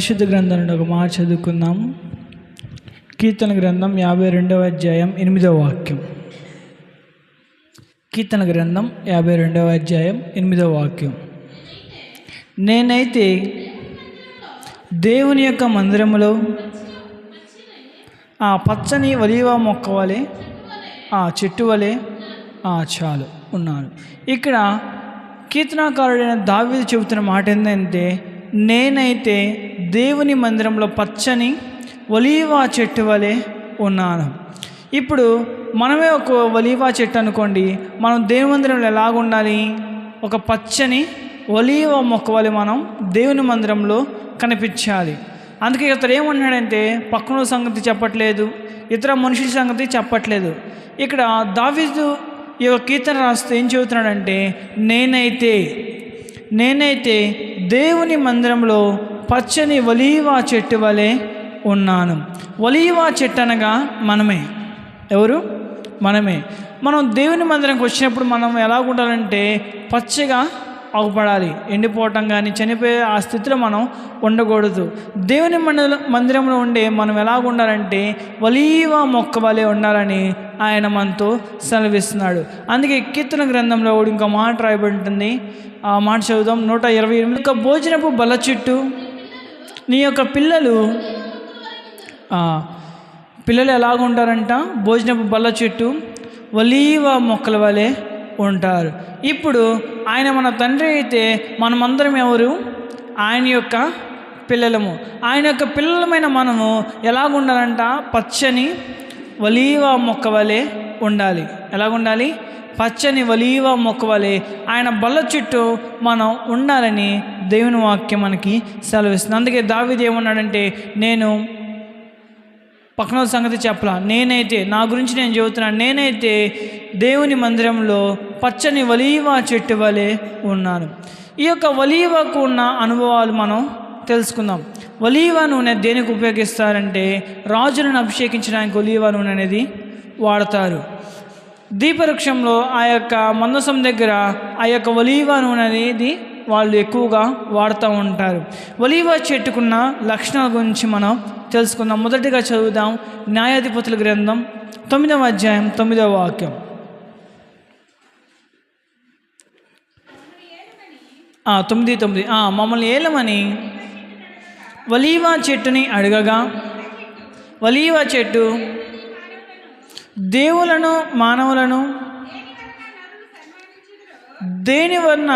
పరిశుద్ధ గ్రంథాలను ఒక మాట చదువుకుందాం. కీర్తన గ్రంథం యాభై రెండవ అధ్యాయం ఎనిమిదవ వాక్యం. కీర్తన గ్రంథం యాభై రెండవ అధ్యాయం ఎనిమిదవ వాక్యం. నేనైతే దేవుని యొక్క మందిరములో ఆ పచ్చని ఒలివ మొక్క వలె ఆ చెట్టు వలె ఆ చాలు ఉన్నాను. ఇక్కడ కీర్తనాకారుడైన దావీదు చెబుతున్న మాట ఏంటంటే నేనైతే దేవుని మందిరంలో పచ్చని ఒలీవా చెట్టు వలె ఉన్నాను. ఇప్పుడు మనమే ఒక ఒలీవా చెట్టు అనుకోండి మనం దేవుని మందిరంలో ఎలాగ ఉండాలి? ఒక పచ్చని ఒలీవ మొక్క వలె మనం దేవుని మందిరంలో కనిపించాలి. అందుకే ఇతడు ఏమన్నాడంటే పక్కన సంగతి చెప్పట్లేదు ఇతర మనుషుల సంగతి చెప్పట్లేదు. ఇక్కడ దావీదు ఈ యొక్క కీర్తన రాస్తే ఏం చెబుతున్నాడంటే నేనైతే నేనైతే దేవుని మందిరంలో పచ్చని ఒలీవా చెట్టు వలె ఉన్నాను. ఒలీవా చెట్టు అనగా మనమే. ఎవరు? మనమే. మనం దేవుని మందిరంకి వచ్చినప్పుడు మనం ఎలా ఉండాలంటే పచ్చగా అగుపడాలి ఎండిపోవటం కానీ చనిపోయే ఆ స్థితిలో మనం ఉండకూడదు. దేవుని మండల మందిరంలో ఉండే మనం ఎలా ఉండాలంటే వలీవా మొక్క వలె ఉండాలని ఆయన మనతో సెలవిస్తున్నాడు. అందుకే కీర్తన గ్రంథంలో కూడా ఇంకో మాట రాయబడి ఉంటుంది ఆ మాట చదువుదాం. నూట ఇరవై ఎనిమిది. ఒక భోజనపు బల చుట్టూ నీ యొక్క పిల్లలు పిల్లలు ఎలాగుంటారంట భోజనపు బల్ల చెట్టు ఒలీవ మొక్కల వలె ఉంటారు. ఇప్పుడు ఆయన మన తండ్రి అయితే మనమందరం ఎవరు? ఆయన యొక్క పిల్లలము. ఆయన యొక్క పిల్లలమైన మనము ఎలాగుండాలంట? పచ్చని వలీవ మొక్క వలె ఉండాలి. ఎలాగుండాలి? పచ్చని వలీవ మొక్క వలె. ఆయన బల్ల చుట్టూ మనం ఉండాలని దేవుని వాక్యం మనకి సెలవిస్తుంది. అందుకే దావిది ఏమన్నాడంటే నేను పక్కన సంగతి చెప్పలా. నేనైతే నా గురించి నేను చెబుతున్నాను నేనైతే దేవుని మందిరంలో పచ్చని వలీవా చెట్టు వలె ఉన్నాను. ఈ యొక్క వలీవాకు ఉన్న అనుభవాలు మనం తెలుసుకుందాం. ఒలీవ నూనె దేనికి ఉపయోగిస్తారంటే రాజులను అభిషేకించడానికి ఒలీవ నూనె అనేది వాడతారు. దీపవృక్షంలో ఆ యొక్క మందసం దగ్గర ఆ యొక్క ఒలీవ నూనె అనేది వాళ్ళు ఎక్కువగా వాడుతూ ఉంటారు. ఒలివ చెట్టుకున్న లక్షణాల గురించి మనం తెలుసుకుందాం. మొదటిగా చదువుదాం. న్యాయాధిపతుల గ్రంథం తొమ్మిదవ అధ్యాయం తొమ్మిదవ వాక్యం. తొమ్మిది తొమ్మిది. మమ్మల్ని ఏలమని? వలీవా చెట్టుని అడగగా వలీవా చెట్టు దేవులను మానవులను దేని వలన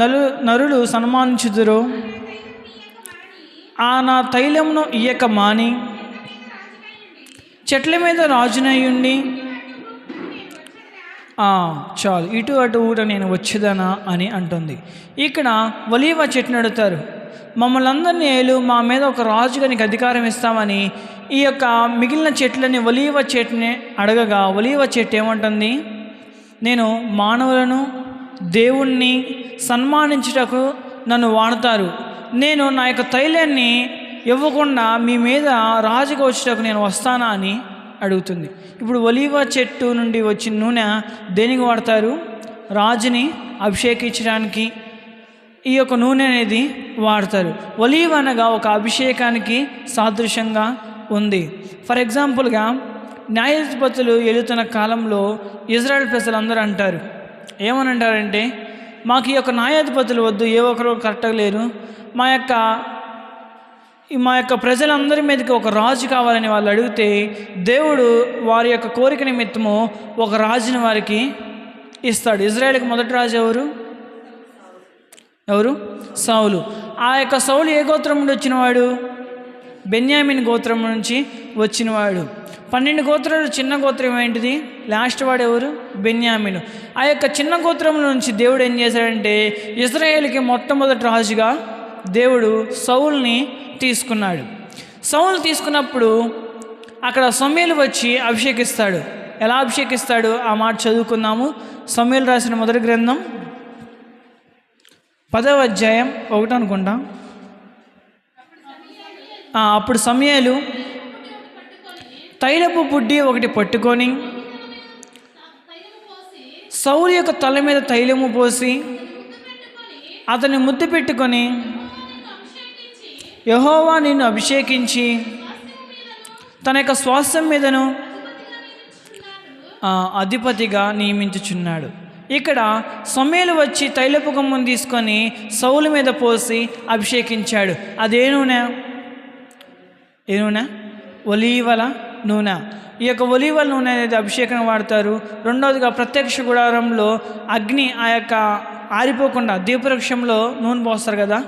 నలు నరులు సన్మానించుదురు? ఆ నా తైలమును ఇయ్యక మాని చెట్ల మీద రాజునయ్యుండి చాలు. ఇటు అటు ఊట నేను వచ్చేదానా అని అంటుంది. ఇక్కడ ఒలీవ చెట్టుని అడుగుతారు. మమ్మల్ని అందరినీ ఏలు మా మీద ఒక రాజుగా నీకు అధికారం ఇస్తామని ఈ యొక్క మిగిలిన చెట్లని ఒలీవ చెట్టుని అడగగా ఒలీవ చెట్టు ఏమంటుంది? నేను మానవులను దేవుణ్ణి సన్మానించుటకు నన్ను వాడతారు నేను నా యొక్క తైలాన్ని ఇవ్వకుండా మీ మీద రాజుగా వచ్చేటకు నేను వస్తానా అని అడుగుతుంది. ఇప్పుడు ఒలీవ చెట్టు నుండి వచ్చిన నూనె దేనికి వాడతారు? రాజుని అభిషేకించడానికి ఈ యొక్క నూనె అనేది వాడతారు. ఒలీవ అనగా ఒక అభిషేకానికి సాదృశ్యంగా ఉంది. ఫర్ ఎగ్జాంపుల్గా న్యాయాధిపతులు ఎదుగుతున్న కాలంలో ఇజ్రాయెల్ ప్రజలందరూ అంటారు ఏమని అంటారంటే మాకు ఈ యొక్క న్యాయాధిపతులు వద్దు ఏ ఒక్కరు కరెక్ట్గా లేరు. మా యొక్క మా యొక్క ప్రజలందరి మీదకి ఒక రాజు కావాలని వాళ్ళు అడిగితే దేవుడు వారి యొక్క కోరిక నిమిత్తము ఒక రాజుని వారికి ఇస్తాడు. ఇజ్రాయేల్కి మొదటి రాజు ఎవరు? ఎవరు? సౌలు. ఆ యొక్క సౌలు ఏ గోత్రం నుండి వచ్చినవాడు? బెన్యామిన్ గోత్రం నుంచి వచ్చినవాడు. పన్నెండు గోత్రాలు చిన్న గోత్రం ఏంటిది? లాస్ట్ వాడు ఎవరు? బెన్యామిను. ఆ యొక్క చిన్న గోత్రం నుంచి దేవుడు ఏం చేశాడంటే ఇజ్రాయేల్కి మొట్టమొదటి రాజుగా దేవుడు సౌల్ని తీసుకున్నాడు. సౌల్ తీసుకున్నప్పుడు అక్కడ సమయలు వచ్చి అభిషేకిస్తాడు. ఎలా అభిషేకిస్తాడు? ఆ మాట చదువుకుందాము. సమయలు రాసిన మొదటి గ్రంథం పదవ అధ్యాయం ఒకటి అనుకుంటాం. అప్పుడు సమయాలు తైలపు బుడ్డి ఒకటి పట్టుకొని సౌలు యొక్క తల మీద తైలము పోసి అతన్ని ముద్దు పెట్టుకొని యహోవా నిన్ను అభిషేకించి తన యొక్క స్వాస్థ్యం మీదను అధిపతిగా నియమించుచున్నాడు. ఇక్కడ సమేలు వచ్చి తైలపు గుమ్మం తీసుకొని సౌలు మీద పోసి అభిషేకించాడు. అదే నూనె ఏ నూనె ఒలీవల నూనె. ఈ యొక్క ఒలీవల్ నూనె అనేది అభిషేకం వాడతారు. రెండవదిగా ప్రత్యక్ష గుడారంలో అగ్ని ఆ యొక్క ఆరిపోకుండా దీపవృక్షంలో నూనె పోస్తారు కదా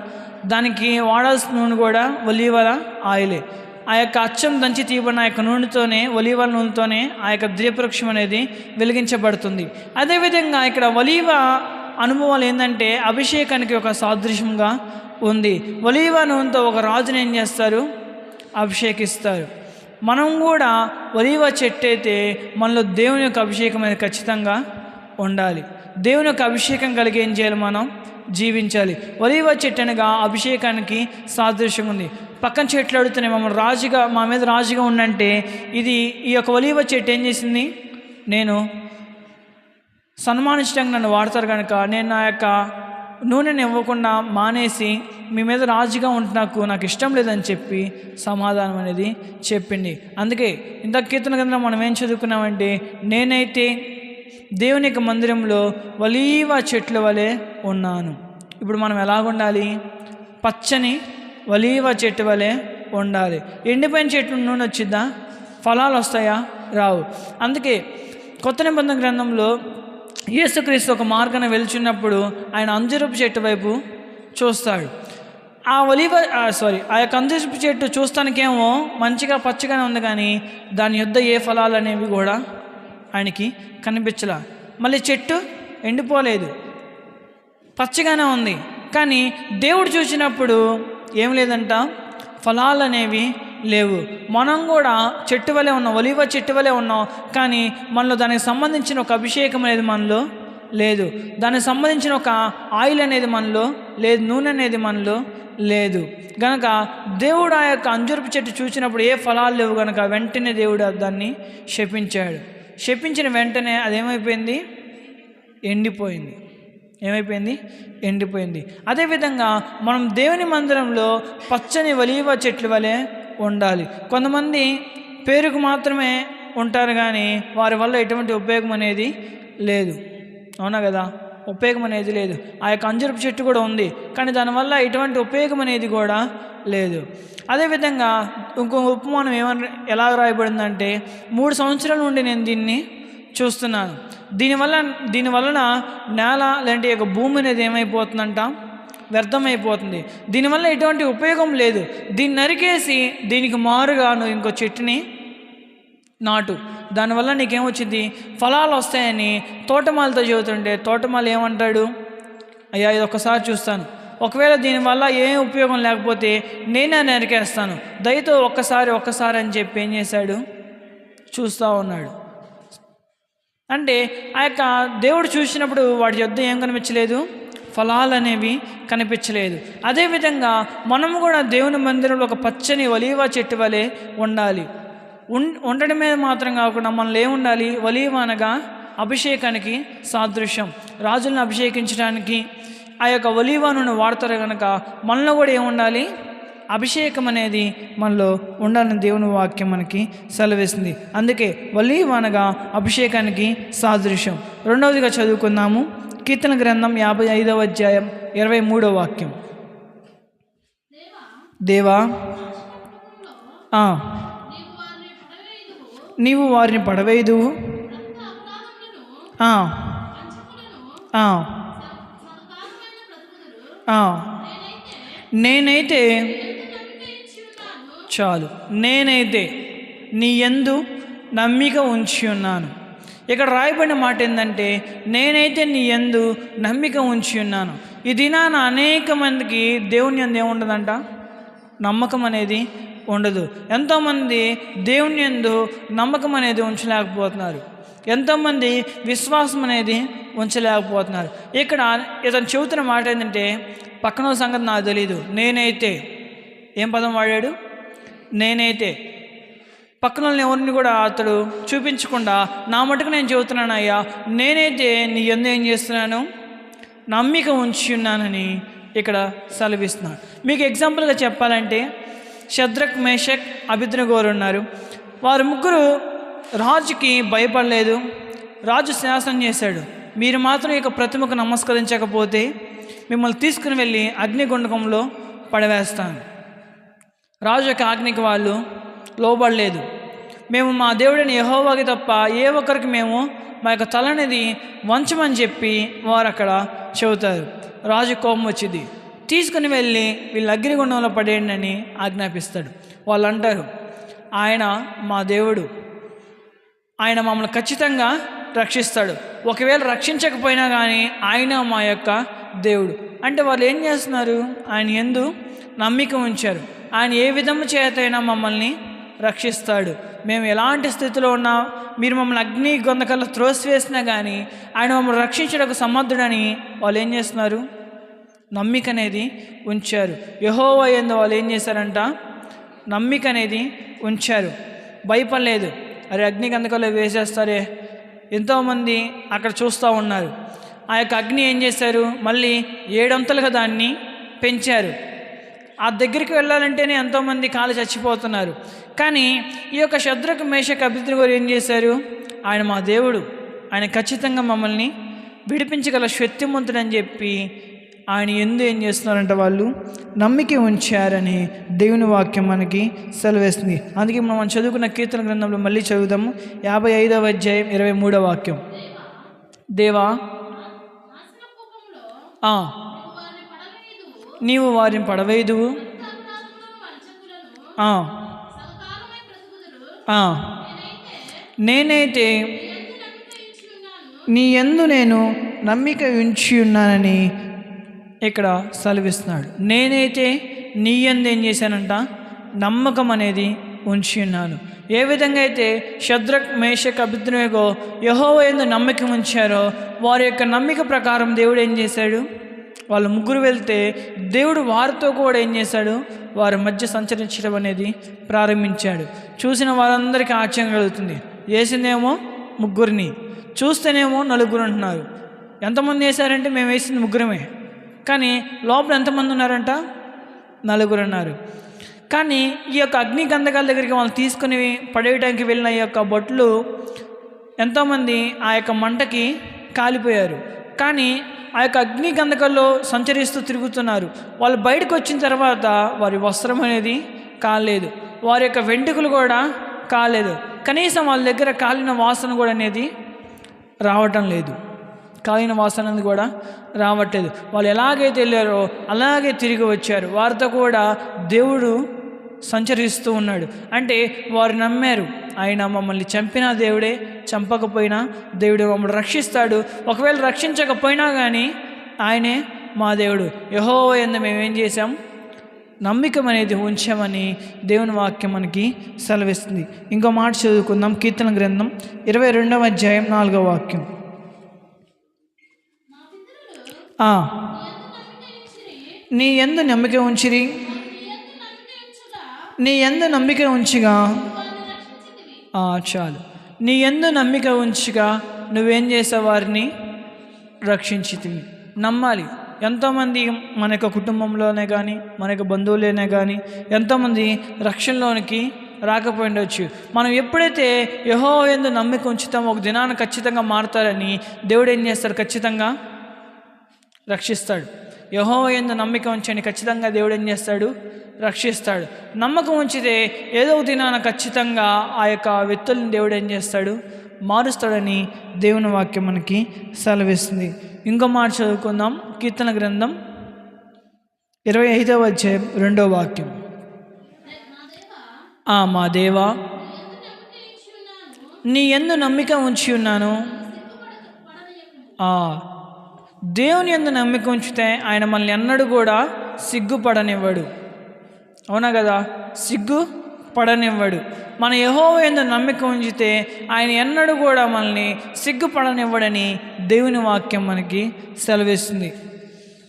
దానికి వాడాల్సిన నూనె కూడా ఒలీవల ఆయిలే. ఆ యొక్క అచ్చం దంచి తీయబడిన ఆ యొక్క నూనెతోనే ఒలీవల నూనెతోనే ఆ యొక్క దీపవృక్షం అనేది వెలిగించబడుతుంది. అదేవిధంగా ఇక్కడ ఒలీవ అనుభవాలు ఏంటంటే అభిషేకానికి ఒక సాదృశ్యంగా ఉంది. ఒలీవ నూనెతో ఒక రాజుని ఏం చేస్తారు? అభిషేకిస్తారు. మనం కూడా ఒలివ చెట్టు అయితే మనలో దేవుని యొక్క అభిషేకం అనేది ఖచ్చితంగా ఉండాలి. దేవుని యొక్క అభిషేకం కలిగి ఏం చేయాలి మనం? జీవించాలి. ఒలివ చెట్టు అనగా అభిషేకానికి సాదృశ్యం ఉంది. పక్కన చెట్లు అడుగుతున్నాయి. మమ్మల్ని రాజుగా మా మీద రాజుగా ఉండంటే ఇది ఈ యొక్క ఒలివ చెట్టు ఏం చేసింది? నేను సన్మానించడానికి నన్ను వాడతారు కనుక నేను నా యొక్క నూనెని ఇవ్వకుండా మానేసి మీ మీద రాజుగా ఉంటున్నాకు నాకు ఇష్టం లేదని చెప్పి సమాధానం అనేది చెప్పింది. అందుకే ఇంత కీర్తన కింద మనం ఏం చదువుకున్నామంటే నేనైతే దేవుని యొక్క మందిరంలో వలీవ చెట్ల వలె ఉన్నాను. ఇప్పుడు మనం ఎలాగుండాలి? పచ్చని వలీవ చెట్టు వలె ఉండాలి. ఎండిపోయిన చెట్లు నూనె వచ్చిద్దా? ఫలాలు వస్తాయా? రావు. అందుకే కొత్త నిబంధన గ్రంథంలో యేసుక్రీస్తు ఒక మార్గాన వెళ్చున్నప్పుడు ఆయన అంజరపు చెట్టు వైపు చూస్తాడు. ఆ ఒలివ సారీ ఆ యొక్క అంజరపు చెట్టు చూస్తానికేమో మంచిగా పచ్చగానే ఉంది కానీ దాని యుద్ధ ఏ ఫలాలు అనేవి కూడా ఆయనకి కనిపించలా. మళ్ళీ చెట్టు ఎండిపోలేదు. పచ్చగానే ఉంది. కానీ దేవుడు చూసినప్పుడు ఏం లేదంట? ఫలాలు అనేవి లేవు. మనం కూడా చెట్టు వలె ఉన్నాం ఒలివ చెట్టు వలె ఉన్నాం కానీ మనలో దానికి సంబంధించిన ఒక అభిషేకం అనేది మనలో లేదు. దానికి సంబంధించిన ఒక ఆయిల్ అనేది మనలో లేదు నూనె అనేది మనలో లేదు. గనక దేవుడు ఆ యొక్క అంజురపు చెట్టు చూసినప్పుడు ఏ ఫలాలు లేవు గనక వెంటనే దేవుడు దాన్ని శపించాడు. శపించిన వెంటనే అదేమైపోయింది? ఎండిపోయింది. ఏమైపోయింది? ఎండిపోయింది. అదేవిధంగా మనం దేవుని మందిరంలో పచ్చని వలీవ చెట్లు వలె ఉండాలి. కొంతమంది పేరుకు మాత్రమే ఉంటారు కానీ వారి వల్ల ఎటువంటి ఉపయోగం అనేది లేదు. అవునా కదా? ఉపయోగం అనేది లేదు. ఆ యొక్క అంజరపు చెట్టు కూడా ఉంది. కానీ దానివల్ల ఎటువంటి ఉపయోగం అనేది కూడా లేదు. అదేవిధంగా ఇంకో ఉపమానం ఏమని ఎలా రాయబడిందంటే మూడు సంవత్సరాల నుండి నేను దీన్ని చూస్తున్నాను. దీనివల్ల దీనివలన నేల లేదంటే యొక్క భూమి అనేది ఏమైపోతుందంట? వ్యర్థమైపోతుంది. దీనివల్ల ఎటువంటి ఉపయోగం లేదు. దీన్ని నరికేసి దీనికి మారుగా నువ్వు ఇంకో చెట్టుని నాటు. దానివల్ల నీకేమొచ్చింది? ఫలాలు వస్తాయని తోటమాలతో చెబుతుంటే తోటమాలు ఏమంటాడు? అయ్యా ఇది ఒక్కసారి చూస్తాను. ఒకవేళ దీనివల్ల ఏం ఉపయోగం లేకపోతే నేనే నరికేస్తాను. దయతో ఒక్కసారి ఒక్కసారి అని చెప్పి ఏం చేశాడు? చూస్తూ ఉన్నాడు. అంటే ఆ యొక్క దేవుడు చూసినప్పుడు వాడి యుద్ధం ఏం కనిపించలేదు? ఫలాలు అనేవి కనిపించలేదు. అదేవిధంగా మనము కూడా దేవుని మందిరంలో ఒక పచ్చని ఒలీవ చెట్టు వలె ఉండాలి. ఉం మీద మాత్రం కాకుండా మనలో ఏముండాలి ఒలీవ అనగా అభిషేకానికి సాదృశ్యం. రాజులను అభిషేకించడానికి ఆ యొక్క ఒలీవాను వాడతారు కనుక మనలో కూడా ఏముండాలి అభిషేకం అనేది మనలో ఉండాలని దేవుని వాక్యం మనకి సెలవిస్తుంది. అందుకే ఒలీవ అనగా అభిషేకానికి సాదృశ్యం. రెండవదిగా చదువుకుందాము. కీర్తన గ్రంథం యాభై ఐదవ అధ్యాయం ఇరవై మూడవ వాక్యం. దేవా నీవు వారిని పడవేదు నేనైతే చాలు. నేనైతే నీ యందు నమ్మిక ఉంచి ఉన్నాను ఇక్కడ రాయబడిన మాట ఏంటంటే నేనైతే నీ ఎందు నమ్మిక ఉంచి ఉన్నాను. ఈ దినాన అనేక మందికి దేవుని ఎందు ఏముండదంట? నమ్మకం అనేది ఉండదు. ఎంతోమంది దేవుని యందు నమ్మకం అనేది ఉంచలేకపోతున్నారు. ఎంతోమంది విశ్వాసం అనేది ఉంచలేకపోతున్నారు. ఇక్కడ ఇతను చెబుతున్న మాట ఏంటంటే పక్కన సంగతి నాకు తెలియదు నేనైతే ఏం పదం వాడాడు? నేనైతే. పక్కన వాళ్ళని ఎవరిని కూడా అతడు చూపించకుండా నా మటుకు నేను చెబుతున్నానయ్యా నేనైతే నీ ఎందు ఏం చేస్తున్నాను? నమ్మిక ఉంచి ఉన్నానని ఇక్కడ సెలవిస్తున్నాను మీకు ఎగ్జాంపుల్గా చెప్పాలంటే శద్రక్ మేషక్ అభిద్నగోరు ఉన్నారు. వారు ముగ్గురు రాజుకి భయపడలేదు. రాజు శాసనం చేశాడు. మీరు మాత్రం ఇక ప్రతిమకు నమస్కరించకపోతే మిమ్మల్ని తీసుకుని వెళ్ళి అగ్నిగుండకంలో పడవేస్తాను. రాజు యొక్క ఆజ్ఞకి వాళ్ళు లోబడలేదు. మేము మా దేవుడిని యహోవాకి తప్ప ఏ ఒక్కరికి మేము మా యొక్క తలనిది వంచమని చెప్పి వారు అక్కడ చెబుతారు. రాజు కోపం వచ్చింది. తీసుకుని వెళ్ళి వీళ్ళు అగ్నిగుండంలో పడేయండి అని ఆజ్ఞాపిస్తాడు. వాళ్ళు అంటారు ఆయన మా దేవుడు. ఆయన మమ్మల్ని ఖచ్చితంగా రక్షిస్తాడు. ఒకవేళ రక్షించకపోయినా కానీ ఆయన మా యొక్క దేవుడు. అంటే వాళ్ళు ఏం చేస్తున్నారు? ఆయన ఎందు నమ్మిక ఉంచారు. ఆయన ఏ విధము చేతైనా మమ్మల్ని రక్షిస్తాడు. మేము ఎలాంటి స్థితిలో ఉన్నా మీరు మమ్మల్ని అగ్ని గొందకల్లో త్రోసివేసినా కానీ ఆయన మమ్మల్ని రక్షించడానికి సమర్థుడని వాళ్ళు ఏం చేస్తున్నారు? నమ్మిక అనేది ఉంచారు. యహోవ ఏందో వాళ్ళు ఏం చేశారంట? నమ్మిక అనేది ఉంచారు. భయపడలేదు. అరే అగ్ని గంధకంలో వేసేస్తారే. ఎంతోమంది అక్కడ చూస్తూ ఉన్నారు. ఆ యొక్క అగ్ని ఏం చేశారు? మళ్ళీ ఏడంతలుగా దాన్ని పెంచారు. ఆ దగ్గరికి వెళ్ళాలంటేనే ఎంతోమంది కాలు చచ్చిపోతున్నారు. కానీ ఈ యొక్క శత్రుకు మేషకు అభివృద్ధి గారు ఏం చేశారు? ఆయన మా దేవుడు. ఆయన ఖచ్చితంగా మమ్మల్ని విడిపించగల శక్తిమంతుడని చెప్పి ఆయన ఎందు ఏం చేస్తున్నారంటే వాళ్ళు? నమ్మిక ఉంచారని దేవుని వాక్యం మనకి సెలవేస్తుంది. అందుకే మనం చదువుకున్న కీర్తన గ్రంథంలో మళ్ళీ చదువుదాము. యాభై ఐదవ అధ్యాయం ఇరవై మూడవ వాక్యం. దేవా నీవు వారిని పడవేదువు ఆ. నేనైతే నీ యందు నేను నమ్మిక ఉంచి ఉన్నానని ఇక్కడ సెలవిస్తున్నాడు. నేనైతే నీ ఎందు ఏం చేశానంట? నమ్మకం అనేది ఉంచి ఉన్నాను. ఏ విధంగా అయితే శద్రక్ మేషక్ అభిద్రగో యహోవ ఎందు నమ్మకం ఉంచారో వారి యొక్క నమ్మిక ప్రకారం దేవుడు ఏం చేశాడు? వాళ్ళు ముగ్గురు వెళ్తే దేవుడు వారితో కూడా ఏం చేశాడు? వారి మధ్య సంచరించడం అనేది ప్రారంభించాడు. చూసిన వారందరికీ ఆశ్చర్యం కలుగుతుంది. వేసిందేమో ముగ్గురిని. చూస్తేనేమో నలుగురు అంటున్నారు. ఎంతమంది వేశారంటే మేము వేసింది ముగ్గురమే. కానీ లోపల ఎంతమంది ఉన్నారంట? నలుగురు ఉన్నారు కానీ ఈ యొక్క అగ్ని గంధకాల దగ్గరికి వాళ్ళు తీసుకుని పడేయడానికి వెళ్ళిన ఈ యొక్క బొట్లు ఎంతోమంది ఆ యొక్క మంటకి కాలిపోయారు. కానీ ఆ యొక్క అగ్ని గంధకల్లో సంచరిస్తూ తిరుగుతున్నారు. వాళ్ళు బయటకు వచ్చిన తర్వాత వారి వస్త్రం అనేది కాలేదు. వారి యొక్క వెంట్రుకలు కూడా కాలేదు. కనీసం వాళ్ళ దగ్గర కాలిన వాసన కూడా అనేది రావటం లేదు. కాలిన వాసన అనేది కూడా రావట్లేదు. వాళ్ళు ఎలాగైతే వెళ్ళారో అలాగే తిరిగి వచ్చారు. వారితో కూడా దేవుడు సంచరిస్తూ ఉన్నాడు. అంటే వారు నమ్మారు ఆయన మమ్మల్ని చంపినా దేవుడే చంపకపోయినా దేవుడు మమ్మల్ని రక్షిస్తాడు. ఒకవేళ రక్షించకపోయినా కానీ ఆయనే మా దేవుడు. యహో ఎందు మేమేం చేశాం? నమ్మికం అనేది ఉంచామని దేవుని వాక్యం మనకి సెలవిస్తుంది. ఇంకో మాట చదువుకుందాం కీర్తన గ్రంథం ఇరవై రెండవ అధ్యాయం నాలుగవ వాక్యం. నీ ఎందు నమ్మిక ఉంచిరి. నీ ఎందు నమ్మిక ఉంచిగా. చాలు. నీ ఎందు నమ్మిక ఉంచిగా నువ్వేం చేసే వారిని రక్షించితివి. నమ్మాలి. ఎంతోమంది మన యొక్క కుటుంబంలోనే కానీ మన యొక్క బంధువులేనే కానీ ఎంతోమంది రక్షణలోనికి రాకపోయిండొచ్చు. మనం ఎప్పుడైతే యహో ఎందు నమ్మిక ఉంచుతామో ఒక దినాన ఖచ్చితంగా మారుతారని దేవుడు ఏం చేస్తాడు? ఖచ్చితంగా రక్షిస్తాడు. యహో ఎందు నమ్మిక ఉంచని ఖచ్చితంగా దేవుడు ఏం చేస్తాడు? రక్షిస్తాడు. నమ్మకం ఉంచితే ఏదో దినాన ఖచ్చితంగా ఆ యొక్క వ్యక్తులను దేవుడు ఏం చేస్తాడు? మారుస్తాడని దేవుని వాక్యం మనకి సెలవిస్తుంది. ఇంకో మాట చదువుకుందాం. కీర్తన గ్రంథం ఇరవై ఐదవ అధ్యాయం రెండో వాక్యం. ఆ మా దేవా నీ ఎందు నమ్మిక ఉంచి ఉన్నాను. ఆ దేవుని ఎందు నమ్మిక ఉంచితే ఆయన మనల్ని ఎన్నడూ కూడా సిగ్గుపడనివ్వడు. అవునా కదా? సిగ్గు పడనివ్వడు మన యహో ఎందు నమ్మిక ఉంచితే ఆయన ఎన్నడూ కూడా మనల్ని సిగ్గుపడనివ్వడని దేవుని వాక్యం మనకి సెలవిస్తుంది.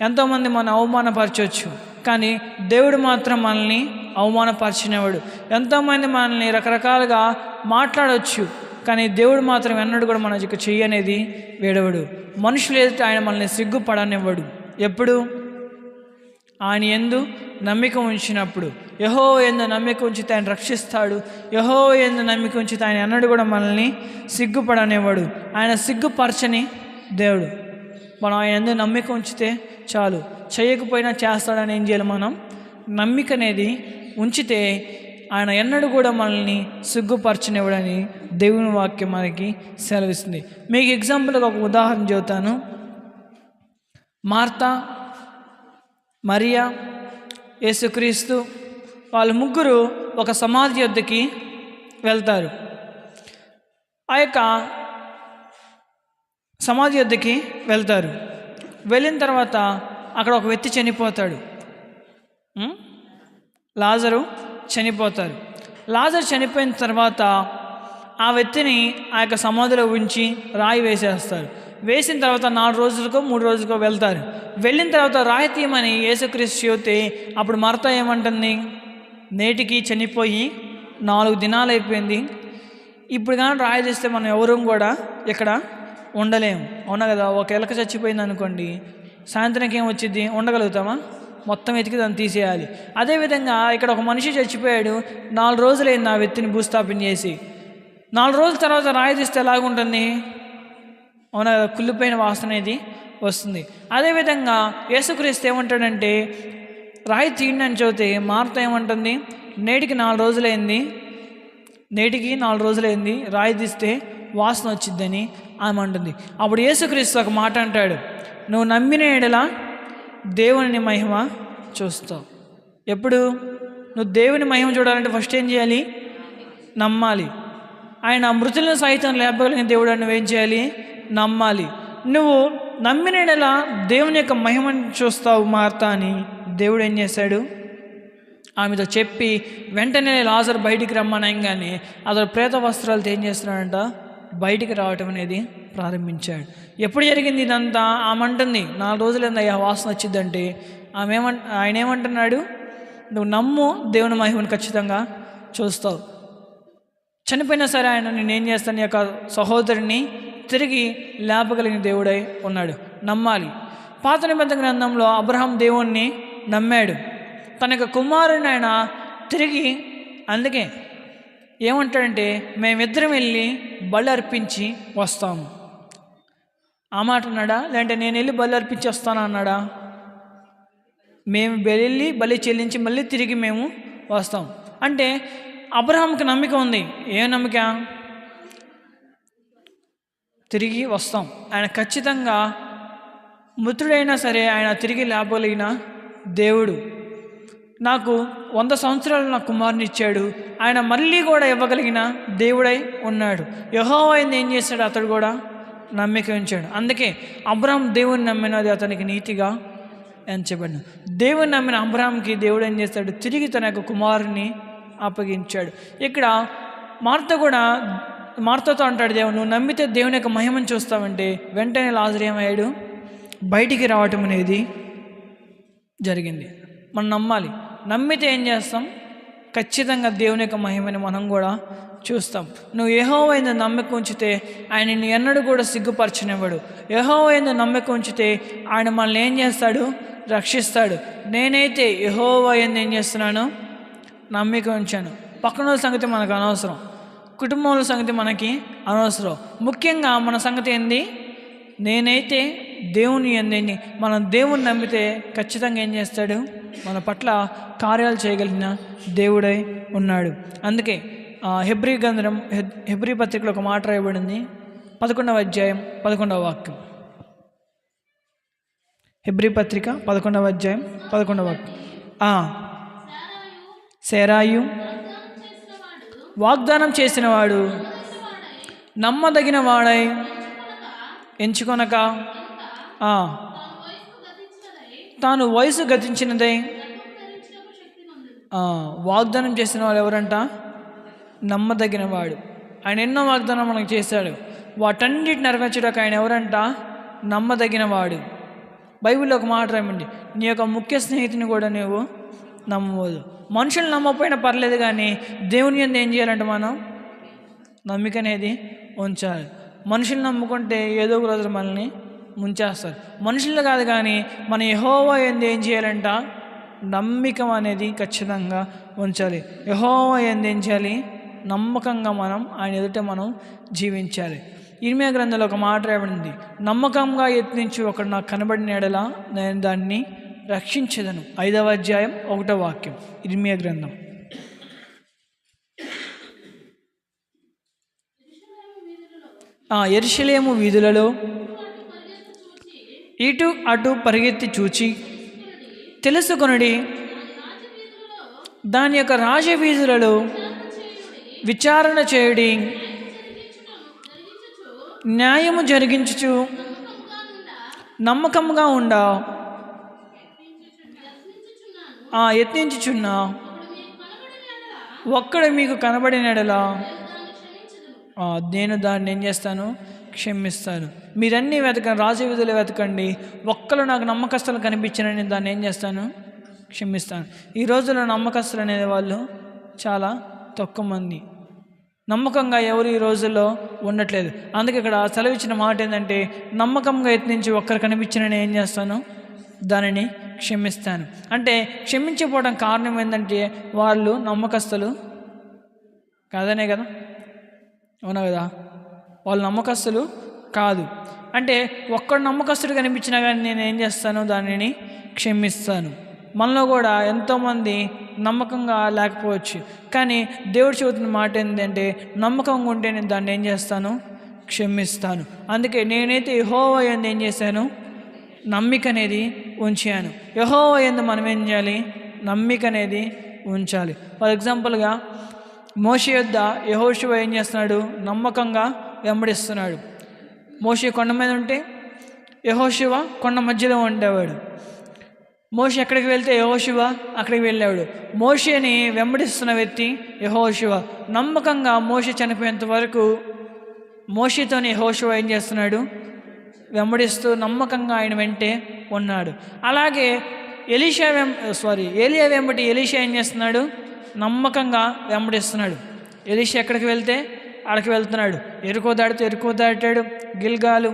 ఎంతోమంది మనం అవమానపరచవచ్చు కానీ దేవుడు మాత్రం మనల్ని అవమానపరిచినవాడు. ఎంతోమంది మనల్ని రకరకాలుగా మాట్లాడవచ్చు కానీ దేవుడు మాత్రం ఎన్నడూ కూడా మన యొక్క చెయ్యి అనేది వేడవడు. మనుషులు ఎదుట ఆయన మనల్ని సిగ్గుపడనివ్వడు. ఎప్పుడు? ఆయన ఎందు నమ్మిక ఉంచినప్పుడు. యహో ఎందు నమ్మిక ఉంచితే ఆయన రక్షిస్తాడు. యహో ఎందు నమ్మిక ఉంచితే ఆయన ఎన్నడూ కూడా మనల్ని సిగ్గుపడనివ్వడు. ఆయన సిగ్గుపరచని దేవుడు. మనం ఆయన ఎందు నమ్మిక ఉంచితే చాలు. చేయకపోయినా చేస్తాడని ఏం చేయాలి మనం? నమ్మిక అనేది ఉంచితే ఆయన ఎన్నడూ కూడా మనల్ని సిగ్గుపరచనివ్వడని దేవుని వాక్యం మనకి సెలవిస్తుంది. మీకు ఎగ్జాంపుల్గా ఒక ఉదాహరణ చెబుతాను. మార్తా మరియా యేసుక్రీస్తు వాళ్ళ ముగ్గురు ఒక సమాధి యొద్దకి వెళ్తారు. ఆ యొక్క సమాధి యొద్దకి వెళ్తారు. వెళ్ళిన తర్వాత అక్కడ ఒక వ్యక్తి చనిపోతాడు. లాజరు చనిపోతారు. లాజర్ చనిపోయిన తర్వాత ఆ వ్యక్తిని ఆ యొక్క సమాధిలో ఉంచి రాయి వేసేస్తారు. వేసిన తర్వాత నాలుగు రోజులకో మూడు రోజులకో వెళ్తారు. వెళ్ళిన తర్వాత రాయి తీయమని యేసుక్రీస్తు చెబితే అప్పుడు మరత ఏమంటుంది? నేటికి చనిపోయి నాలుగు దినాలు అయిపోయింది. ఇప్పుడు కానీ రాయి తీస్తే మనం ఎవరూ కూడా ఇక్కడ ఉండలేము అవునా కదా? ఒక ఎలక చచ్చిపోయింది అనుకోండి సాయంత్రానికి ఏం వచ్చింది ఉండగలుగుతామా? మొత్తం వెతికి దాన్ని తీసేయాలి. అదేవిధంగా ఇక్కడ ఒక మనిషి చచ్చిపోయాడు. నాలుగు రోజులైంది ఆ వ్యక్తిని భూస్థాపన చేసి. నాలుగు రోజుల తర్వాత రాయి తీస్తే ఎలాగుంటుంది? అవునా కుళ్ళిపోయిన వాసన అనేది వస్తుంది. అదేవిధంగా యేసుక్రీస్తు ఏమంటాడంటే రాయి తీయండి అని చెబితే మార్త ఏమంటుంది? నేటికి నాలుగు రోజులైంది. నేటికి నాలుగు రోజులైంది. రాయి తీస్తే వాసన వచ్చిద్దని ఆమె అంటుంది. అప్పుడు యేసుక్రీస్తు ఒక మాట అంటాడు నువ్వు నమ్మిన ఎడల దేవుని మహిమ చూస్తావు. ఎప్పుడు? నువ్వు దేవుని మహిమ చూడాలంటే ఫస్ట్ ఏం చేయాలి? నమ్మాలి. ఆయన మృతులను సైతం లేపగలిగిన దేవుడు అని నువ్వేం చేయాలి? నమ్మాలి. నువ్వు నమ్మిన నెల దేవుని యొక్క మహిమను చూస్తావు మార్త అని దేవుడు ఏం చేశాడు? ఆమెతో చెప్పి వెంటనే లాజర్ బయటికి రమ్మనగానే అతడు ప్రేత వస్త్రాలతో ఏం చేస్తున్నాడంట? బయటికి రావటం అనేది ప్రారంభించాడు. ఎప్పుడు జరిగింది ఇదంతా? ఆమె అంటుంది నాలుగు రోజులు అయ్యా వాసన వచ్చిందంటే. ఆమె ఏమంట ఆయన ఏమంటున్నాడు? నువ్వు నమ్ము దేవుని మహిమను ఖచ్చితంగా చూస్తావు. చనిపోయినా సరే ఆయన నేను ఏం చేస్తాను యొక్క సహోదరుని తిరిగి లేపగలిగిన దేవుడై ఉన్నాడు. నమ్మాలి. పాత నిబంధన గ్రంథంలో అబ్రహాం దేవుణ్ణి నమ్మాడు. తన యొక్క కుమారుని ఆయన తిరిగి అందుకే ఏమంటాడంటే మేమిద్దరం వెళ్ళి బళ్ళు అర్పించి వస్తాము. ఆ మాట అన్నాడా? లేదంటే నేను వెళ్ళి బలి అర్పించి వస్తాను అన్నాడా? మేము వెళ్ళి బలి చెల్లించి మళ్ళీ తిరిగి మేము వస్తాం. అంటే అబ్రహాంకి నమ్మిక ఉంది. ఏ నమ్మిక? తిరిగి వస్తాం. ఆయన ఖచ్చితంగా మృతుడైనా సరే ఆయన తిరిగి లేపగలిగిన దేవుడు. నాకు వంద సంవత్సరాలు నా కుమారుని ఇచ్చాడు. ఆయన మళ్ళీ కూడా ఇవ్వగలిగిన దేవుడై ఉన్నాడు. యహోవైంది ఏం చేశాడు? అతడు కూడా నమ్మిక ఉంచాడు. అందుకే అబ్రహాం దేవుని నమ్మినది అతనికి నీతిగా ఎంచబడిన దేవుని నమ్మిన అబ్రహాంకి దేవుడు ఏం చేస్తాడు? తిరిగి తన యొక్క కుమారుని అప్పగించాడు. ఇక్కడ మార్త కూడా మార్తతో అంటాడు దేవుడు నువ్వు నమ్మితే దేవుని యొక్క మహిమను చూస్తావంటే వెంటనే లాజరు ఏమయ్యాడు? బయటికి రావటం అనేది జరిగింది. మనం నమ్మాలి. నమ్మితే ఏం చేస్తాం? ఖచ్చితంగా దేవుని యొక్క మహిమని మనం కూడా చూస్తాం. నువ్వు యెహోవైన నమ్మకం ఉంచితే ఆయన నిన్ను ఎన్నడూ కూడా సిగ్గుపరచనివ్వడు. యెహోవైన నమ్మకం ఉంచితే ఆయన మనల్ని ఏం చేస్తాడు? రక్షిస్తాడు. నేనైతే యెహోవైంది ఏం చేస్తున్నాను? నమ్మిక ఉంచాను. పక్కన సంగతి మనకు అనవసరం. కుటుంబంలో సంగతి మనకి అనవసరం. ముఖ్యంగా మన సంగతి ఏంది? నేనైతే దేవుని ఎందేని మనం దేవుని నమ్మితే ఖచ్చితంగా ఏం చేస్తాడు? మన పట్ల కార్యాలు చేయగలిగిన దేవుడై ఉన్నాడు. అందుకే హెబ్రి హెబ్రీ హెబ్రి హెబ్రీ పత్రికలో ఒక మాట రాయబడింది. పదకొండవ అధ్యాయం పదకొండవ వాక్యం. హెబ్రీ పత్రిక పదకొండవ అధ్యాయం పదకొండవ వాక్యం. సేరాయు. వాగ్దానం చేసినవాడు నమ్మదగిన వాడై ఎంచుకొనక తాను వయసు గతించినదే. వాగ్దానం చేసిన వాడు ఎవరంట? నమ్మదగిన వాడు ఆయన ఎన్నో వాగ్దానం మనకు చేశాడు. వాటన్నిటి నెరవేర్చడానికి ఆయన ఎవరంట? నమ్మదగిన వాడు బైబిల్లో ఒక మాట రామండి నీ యొక్క ముఖ్య స్నేహితుని కూడా నువ్వు నమ్మవద్దు. మనుషులు నమ్మకపోయినా పర్లేదు కానీ దేవుని ఎందు ఏం చేయాలంటే మనం నమ్మిక అనేది ఉంచాలి. మనుషులు నమ్ముకుంటే ఏదో ఒక రోజు మనల్ని ముంచేస్తారు. మనుషులు కాదు కానీ మన యహోవా ఎందు ఏం చేయాలంట? నమ్మికం అనేది ఖచ్చితంగా ఉంచాలి. యహోవ చేయాలి? నమ్మకంగా మనం ఆయన ఎదుట మనం జీవించాలి. ఇనిమే గ్రంథంలో ఒక మాట రాబడింది నమ్మకంగా యత్నించి ఒకడు నాకు కనబడిన ఎడలా నేను దాన్ని రక్షించదను. ఐదవ అధ్యాయం ఒకటో వాక్యం. ఇర్మియా గ్రంథం. ఆ ఎరుషలేము వీధులలో ఇటు అటు పరిగెత్తి చూచి తెలుసుకొనుడి దాని యొక్క రాజవీధులలో విచారణ చేయుడి న్యాయము జరిగించుచు నమ్మకంగా ఉండ. యత్నించుచున్నా. ఒక్కడు మీకు కనబడినడలా? నేను దాన్ని ఏం చేస్తాను? క్షమిస్తాను. మీరన్నీ వెతకండి రాజవీధులు వెతకండి. ఒక్కరు నాకు నమ్మకస్తులు కనిపించినని దాన్ని ఏం చేస్తాను? క్షమిస్తాను. ఈ రోజుల్లో నమ్మకస్తులు అనే వాళ్ళు చాలా తక్కువ మంది. నమ్మకంగా ఎవరు ఈ రోజుల్లో ఉండట్లేదు. అందుకే ఇక్కడ సెలవిచ్చిన మాట ఏంటంటే నమ్మకంగా యత్నించి ఒక్కరు కనిపించిన నేను ఏం చేస్తాను? దానిని క్షమిస్తాను. అంటే క్షమించకపోవడం కారణం ఏంటంటే వాళ్ళు నమ్మకస్తులు కాదనే కదా? అవునా కదా? వాళ్ళు నమ్మకస్తులు కాదు. అంటే ఒక్కడు నమ్మకస్తుడు కనిపించినా కానీ నేను ఏం చేస్తాను? దానిని క్షమిస్తాను. మనలో కూడా ఎంతోమంది నమ్మకంగా లేకపోవచ్చు. కానీ దేవుడు చెబుతున్న మాట ఏంటంటే నమ్మకంగా ఉంటే నేను దాన్ని ఏం చేస్తాను? క్షమిస్తాను. అందుకే నేనైతే యహోవా ఎందు ఏం చేశాను? నమ్మిక అనేది ఉంచాను. యహో ఎందు మనం ఏం చేయాలి? నమ్మిక అనేది ఉంచాలి. ఫర్ ఎగ్జాంపుల్గా మోషే యొద్ద యహోశివ ఏం చేస్తున్నాడు? నమ్మకంగా వెంబడిస్తున్నాడు. మోషే కొండ మీద ఉంటే యహోశివ కొండ మధ్యలో ఉండేవాడు. మోషే ఎక్కడికి వెళ్తే యహోశివ అక్కడికి వెళ్ళాడు మోషేని వెంబడిస్తున్న వ్యక్తి యహోశివ నమ్మకంగా మోషే చనిపోయేంత వరకు మోషేతోని యహోశివ ఏం చేస్తున్నాడు? వెంబడిస్తూ నమ్మకంగా ఆయన వెంటే ఉన్నాడు. అలాగే ఎలీషా వెం సారీ ఏలియా వెంబటి ఎలీషా ఏం చేస్తున్నాడు? నమ్మకంగా వెంబడిస్తున్నాడు. ఎలీషా ఎక్కడికి వెళ్తే అక్కడికి వెళ్తున్నాడు. ఎరుకో దాటితే ఎరుకో దాటాడు. గిల్గాలు.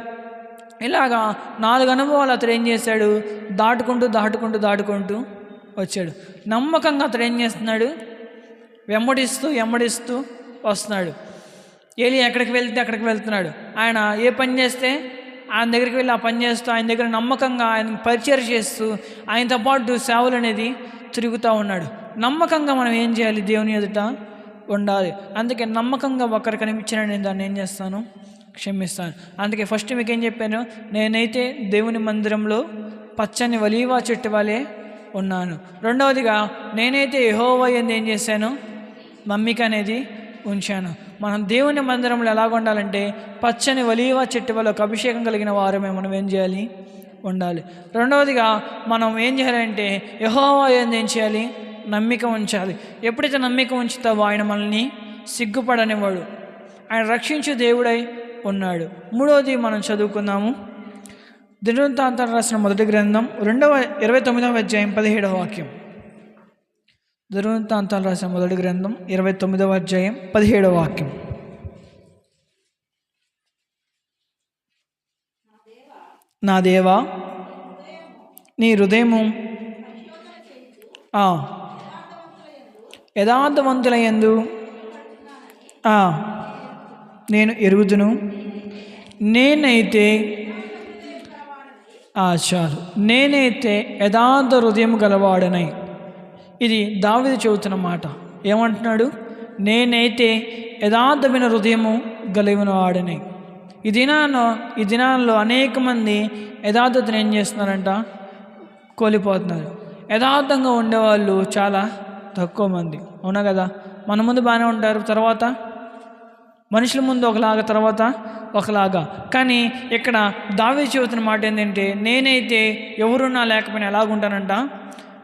ఇలాగా నాలుగు అనుభవాలు అతడు ఏం చేశాడు? దాటుకుంటూ దాటుకుంటూ దాటుకుంటూ వచ్చాడు. నమ్మకంగా అతడు ఏం చేస్తున్నాడు? వెంబడిస్తూ వెంబడిస్తూ వస్తున్నాడు. ఏలి ఎక్కడికి వెళ్తే అక్కడికి వెళ్తున్నాడు. ఆయన ఏ పని చేస్తే ఆయన దగ్గరికి వెళ్ళి ఆ పని చేస్తూ ఆయన దగ్గర నమ్మకంగా ఆయన పరిచయం చేస్తూ ఆయనతో పాటు సేవలు అనేది తిరుగుతూ ఉన్నాడు. నమ్మకంగా మనం ఏం చేయాలి? దేవుని ఎదుట ఉండాలి. అందుకే నమ్మకంగా ఒకరు కనిపించిన నేను దాన్ని ఏం చేస్తాను? క్షమిస్తాను. అందుకే ఫస్ట్ మీకు ఏం చెప్పాను? నేనైతే దేవుని మందిరంలో పచ్చని వలీవా చెట్టు వలె ఉన్నాను. రెండవదిగా నేనైతే యెహోవా యందు ఏం చేశాను? మమ్మీకి అనేది ఉంచాను. మనం దేవుని మందిరంలో ఎలాగ ఉండాలంటే పచ్చని వలీవా చెట్టు వల్ల ఒక అభిషేకం కలిగిన వారమే మనం ఏం చేయాలి? ఉండాలి. రెండవదిగా మనం ఏం చేయాలంటే యహోవా ఏం ఏం చేయాలి? నమ్మిక ఉంచాలి. ఎప్పుడైతే నమ్మిక ఉంచుతావో ఆయన మనల్ని సిగ్గుపడనివాడు ఆయన రక్షించు దేవుడై ఉన్నాడు. మూడవది మనం చదువుకుందాము. దినవృత్తాంతాలు రాసిన మొదటి గ్రంథం రెండవ ఇరవై తొమ్మిదవ అధ్యాయం పదిహేడవ వాక్యం. దుర్వృత్తాంతాలు రాసిన మొదటి గ్రంథం ఇరవై తొమ్మిదవ అధ్యాయం పదిహేడవ వాక్యం. నా దేవా నీ హృదయము ఆ, యథార్థవంతులయందు నేను ఎరుగుదును. నేనైతే ఆ, చాలు. నేనైతే యథార్థ హృదయం గలవాడనై. ఇది దావిది చెబుతున్న మాట. ఏమంటున్నాడు? నేనైతే యథార్థమైన హృదయము గలిగిన వాడని ఈ దినాల్లో ఈ దినాల్లో అనేక మంది యథార్థతను ఏం చేస్తున్నారంట? కోల్పోతున్నారు. యథార్థంగా ఉండేవాళ్ళు చాలా తక్కువ మంది. అవునా కదా? మన ముందు బాగానే ఉంటారు తర్వాత? మనుషుల ముందు ఒకలాగా తర్వాత ఒకలాగా. కానీ ఇక్కడ దావి చెబుతున్న మాట ఏంటంటే నేనైతే ఎవరున్నా లేకపోయినా ఎలాగుంటానంట?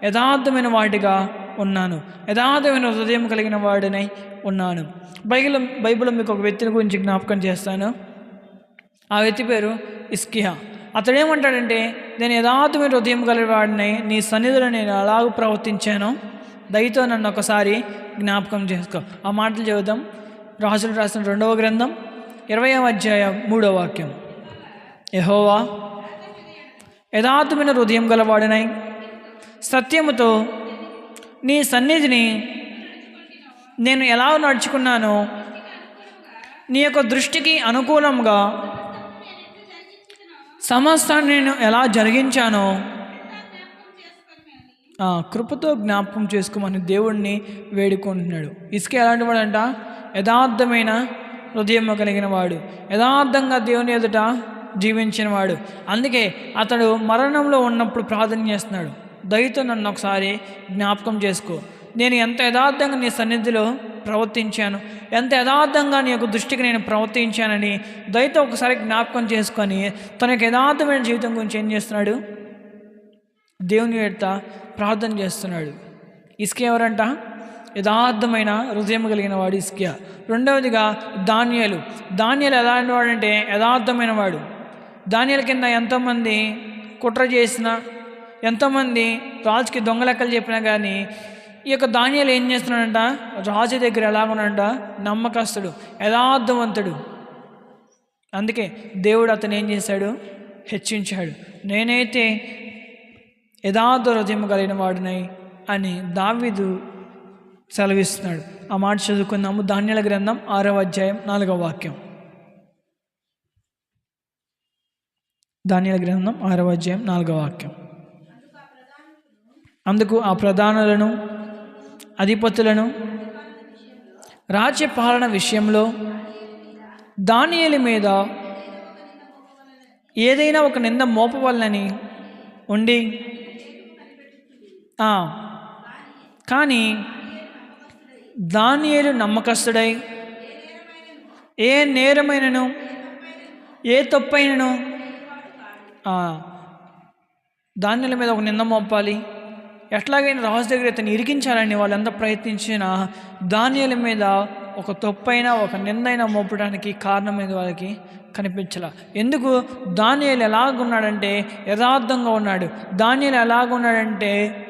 యథార్థమైన వాటిగా ఉన్నాను. యథార్థమైన హృదయం కలిగిన వాడినై ఉన్నాను. బైబిల్ బైబిల్లో మీకు ఒక వ్యక్తిని గురించి జ్ఞాపకం చేస్తాను. ఆ వ్యక్తి పేరు ఇస్కిహా అతడు ఏమంటాడంటే నేను యథార్థమైన హృదయం కలిగిన వాడిని నీ సన్నిధిలో నేను ఎలాగ ప్రవర్తించానో దయతో నన్ను ఒకసారి జ్ఞాపకం చేసుకో. ఆ మాటలు చదువుదాం. రాజులు రాసిన రెండవ గ్రంథం ఇరవై అధ్యాయం మూడవ వాక్యం. యహోవా యథార్థమైన హృదయం గలవాడినై సత్యముతో నీ సన్నిధిని నేను ఎలా నడుచుకున్నానో నీ యొక్క దృష్టికి అనుకూలంగా సమస్తాన్ని నేను ఎలా జరిగించానో ఆ, కృపతో జ్ఞాపకం చేసుకోమని దేవుణ్ణి వేడుకుంటున్నాడు. ఇసుక ఎలాంటి వాడంట? యథార్థమైన హృదయం కలిగిన వాడు. యథార్థంగా దేవుని ఎదుట జీవించిన వాడు. అందుకే అతడు మరణంలో ఉన్నప్పుడు ప్రార్థన చేస్తున్నాడు. దయతో నన్ను ఒకసారి జ్ఞాపకం చేసుకో. నేను ఎంత యథార్థంగా నీ సన్నిధిలో ప్రవర్తించాను ఎంత యథార్థంగా నీ యొక్క దృష్టికి నేను ప్రవర్తించానని దయతో ఒకసారి జ్ఞాపకం చేసుకొని తన యొక్క యథార్థమైన జీవితం గురించి ఏం చేస్తున్నాడు? దేవుని ఎడత ప్రార్థన చేస్తున్నాడు. ఇసుక ఎవరంట యథార్థమైన హృదయం కలిగిన వాడు ఇస్కియా రెండవదిగా ధాన్యాలు ధాన్యాలు ఎలాంటి వాడంటే యథార్థమైన వాడు. ధాన్యాల కింద ఎంతోమంది కుట్ర చేసినా ఎంతోమంది రాజుకి దొంగ లెక్కలు చెప్పినా కానీ ఈ యొక్క ధాన్యాలు ఏం చేస్తున్నాడంట? రాజు దగ్గర ఎలాగున్నాడంట నమ్మకస్తుడు యథార్థవంతుడు. అందుకే దేవుడు అతను ఏం చేశాడు? హెచ్చించాడు. నేనైతే యథార్థ హృదయం కలిగిన వాడినై అని దావిదు సెలవిస్తున్నాడు. ఆ మాట చదువుకుందాము. ధాన్యాల గ్రంథం ఆరవ అధ్యాయం నాలుగవ వాక్యం. ధాన్యాల గ్రంథం ఆరవ అధ్యాయం నాలుగవ వాక్యం. అందుకు ఆ ప్రధానులను అధిపతులను రాజ్యపాలన విషయంలో దానియేలు మీద ఏదైనా ఒక నింద మోపవలనని ఉండి కానీ దానియేలు నమ్మకస్తుడై ఏ నేరమైనను ఏ తప్పైనను దానిల మీద ఒక నింద మోపాలి. ఎట్లాగైనా రాజు దగ్గర ఇతను ఇరికించాలని వాళ్ళు ఎంత ప్రయత్నించినా ధాన్యాల మీద ఒక తొప్పైన ఒక నిందైనా మోపడానికి కారణమైన వాళ్ళకి కనిపించాల. ఎందుకు? దానియాలు ఎలాగున్నాడంటే యథార్థంగా ఉన్నాడు. దానియాలు ఎలాగున్నాడంటే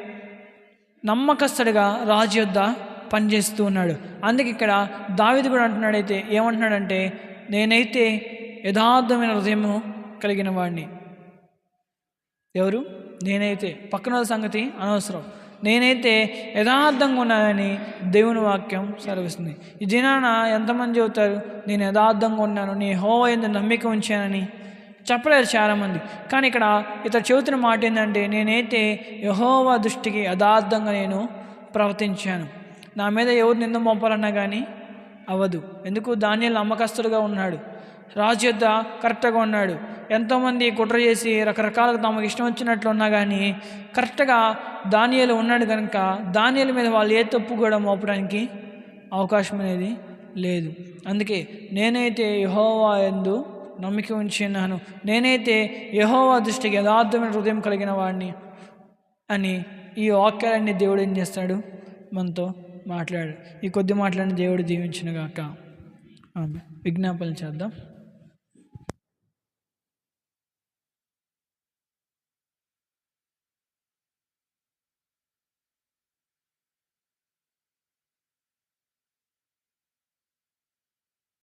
నమ్మకస్తుడిగా రాజు యొద్ద పనిచేస్తూ ఉన్నాడు. అందుకే ఇక్కడ దావిది కూడా అంటున్నాడైతే ఏమంటున్నాడంటే నేనైతే యథార్థమైన హృదయము కలిగిన వాడిని ఎవరు? నేనైతే పక్కన సంగతి అనవసరం. నేనైతే యథార్థంగా ఉన్నానని దేవుని వాక్యం సెలవిస్తుంది. ఈ దినాన ఎంతమంది చెబుతారు నేను యథార్థంగా ఉన్నాను. నీ హోవ ఎందు నమ్మిక ఉంచానని చెప్పలేరు చాలామంది. కానీ ఇక్కడ ఇతర చెబుతున్న మాట ఏంటంటే నేనైతే యహోవా దృష్టికి యథార్థంగా నేను ప్రవర్తించాను. నా మీద ఎవరు నింద మోపాలన్నా కానీ అవ్వదు ఎందుకు? ధాన్యాలు నమ్మకస్తుడుగా ఉన్నాడు. రాజు యొద్ద కరెక్ట్గా ఉన్నాడు. ఎంతోమంది కుట్ర చేసి రకరకాలుగా తమకు ఇష్టం వచ్చినట్లు ఉన్నా కానీ కరెక్ట్గా దానియాలు ఉన్నాడు కనుక దానియాల మీద వాళ్ళు ఏ తప్పు కూడా మోపడానికి అవకాశం అనేది లేదు. అందుకే నేనైతే యహోవా ఎందు నమ్మిక ఉంచున్నాను నేనైతే యహోవా దృష్టికి యథార్థమైన హృదయం కలిగిన వాడిని అని ఈ వాక్యాలన్నీ దేవుడు ఏం చేస్తాడు? మనతో మాట్లాడు. ఈ కొద్ది మాటలను దేవుడు దీవించిన గాక ఆమె విజ్ఞాపన చేద్దాం.